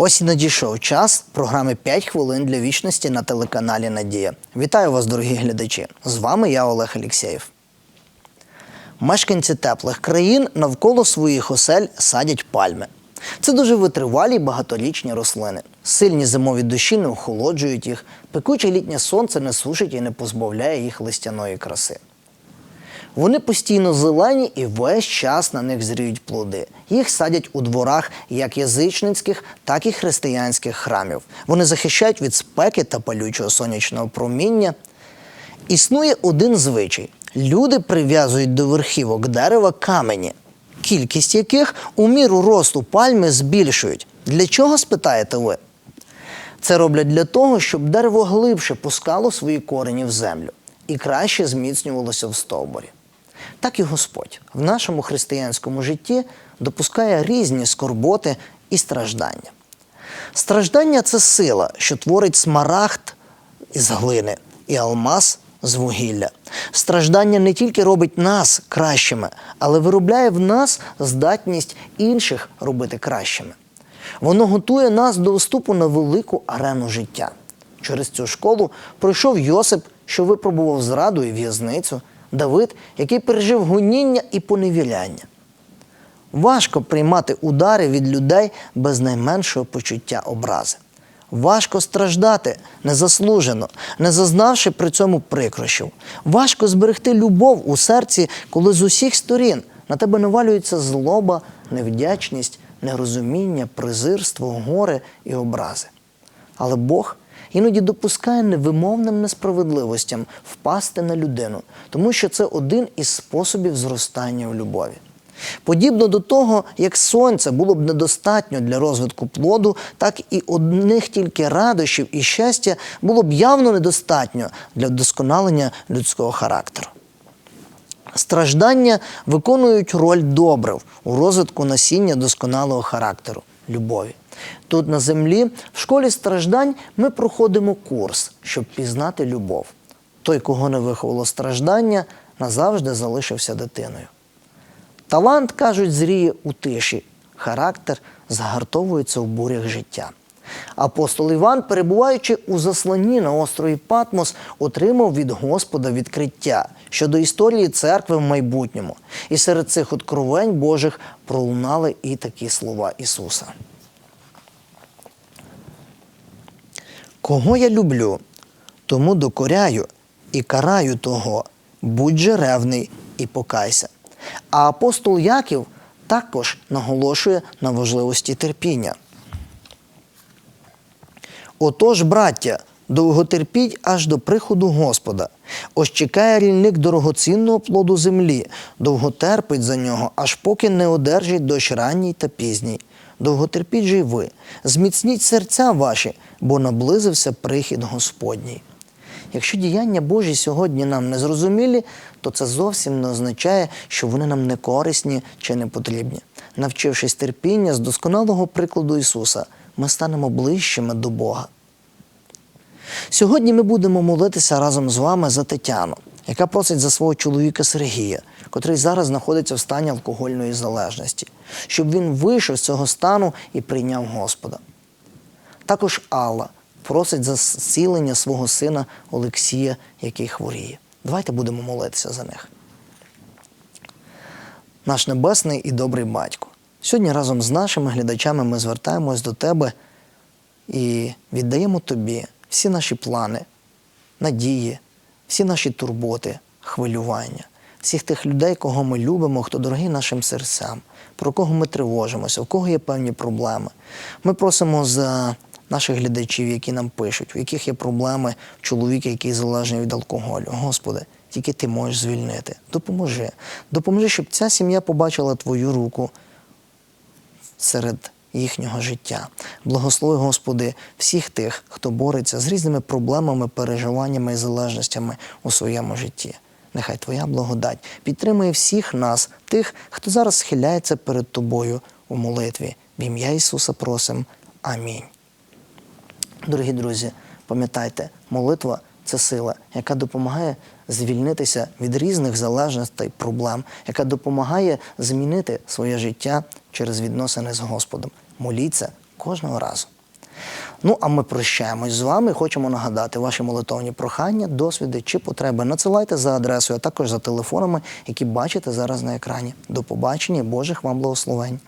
Ось і надійшов час програми «5 хвилин для вічності на телеканалі Надія. Вітаю вас, дорогі глядачі! З вами я Олег Алєксєєв. Мешканці теплих країн навколо своїх осель садять пальми. Це дуже витривалі багаторічні рослини. Сильні зимові дощі не охолоджують їх, пекуче літнє сонце не сушить і не позбавляє їх листяної краси. Вони постійно зелені і весь час на них зріють плоди. Їх садять у дворах як язичницьких, так і християнських храмів. Вони захищають від спеки та палючого сонячного проміння. Існує один звичай: люди прив'язують до верхівок дерева камені, кількість яких у міру росту пальми збільшують. Для чого спитаєте ви? Це роблять для того, щоб дерево глибше пускало свої корені в землю і краще зміцнювалося в стовбурі. Так і Господь в нашому християнському житті допускає різні скорботи і страждання. Страждання це сила, що творить смарагд із глини і алмаз з вугілля. Страждання не тільки робить нас кращими, але виробляє в нас здатність інших робити кращими. Воно готує нас до вступу на велику арену життя. Через цю школу пройшов Йосип, що випробував зраду і в'язницю, Давид, який пережив гоніння і поневіляння. Важко приймати удари від людей без найменшого почуття образи. Важко страждати незаслужено, не зазнавши при цьому прикрощів. Важко зберегти любов у серці, коли з усіх сторін на тебе навалюється злоба, невдячність, нерозуміння, презирство, горе і образи. Але Бог іноді допускає невимовним несправедливостям впасти на людину, тому що це один із способів зростання в любові. Подібно до того, як сонця було б недостатньо для розвитку плоду, так і одних тільки радощів і щастя було б явно недостатньо для вдосконалення людського характеру. Страждання виконують роль добрив у розвитку насіння досконалого характеру любові. Тут на землі, в школі страждань, ми проходимо курс, щоб пізнати любов. Той, кого не виховало страждання, назавжди залишився дитиною. Талант, кажуть, зріє у тиші, характер загартовується в бурях життя. Апостол Іван, перебуваючи у засланні на острові Патмос, отримав від Господа відкриття щодо історії церкви в майбутньому. І серед цих откровень Божих пролунали і такі слова Ісуса. Кого я люблю, тому докоряю і караю того, будь же ревний і покайся. А апостол Яків також наголошує на важливості терпіння. Отож, браття, довготерпіть аж до приходу Господа. Ось чекає рільник дорогоцінного плоду землі, довготерпить за нього, аж поки не одержить дощ ранній та пізній. Довготерпіть же й ви, зміцніть серця ваші, бо наблизився прихід Господній. Якщо діяння Божі сьогодні нам не зрозумілі, то це зовсім не означає, що вони нам не корисні чи не потрібні. Навчившись терпіння з досконалого прикладу Ісуса, ми станемо ближчими до Бога. Сьогодні ми будемо молитися разом з вами за Тетяну, яка просить за свого чоловіка Сергія, котрий зараз знаходиться в стані алкогольної залежності, щоб він вийшов з цього стану і прийняв Господа. Також Алла просить за зцілення свого сина Олексія, який хворіє. Давайте будемо молитися за них. Наш небесний і добрий батько. Сьогодні разом з нашими глядачами ми звертаємось до тебе і віддаємо тобі всі наші плани, надії, всі наші турботи, хвилювання, всіх тих людей, кого ми любимо, хто дорогий нашим серцям, про кого ми тривожимося, у кого є певні проблеми. Ми просимо за наших глядачів, які нам пишуть, у яких є проблеми чоловіка, який залежний від алкоголю. Господи, тільки ти можеш звільнити. Допоможи. Допоможи, щоб ця сім'я побачила твою руку серед їхнього життя. Благослови, Господи, всіх тих, хто бореться з різними проблемами, переживаннями і залежностями у своєму житті. Нехай Твоя благодать підтримує всіх нас, тих, хто зараз схиляється перед Тобою у молитві. В ім'я Ісуса просим. Амінь. Дорогі друзі, пам'ятайте, молитва це сила, яка допомагає звільнитися від різних залежностей, проблем, яка допомагає змінити своє життя через відносини з Господом. Моліться кожного разу. Ну, а ми прощаємось з вами. Хочемо нагадати ваші молитовні прохання, досвіди чи потреби. Надсилайте за адресою, а також за телефонами, які бачите зараз на екрані. До побачення, Божих вам благословень.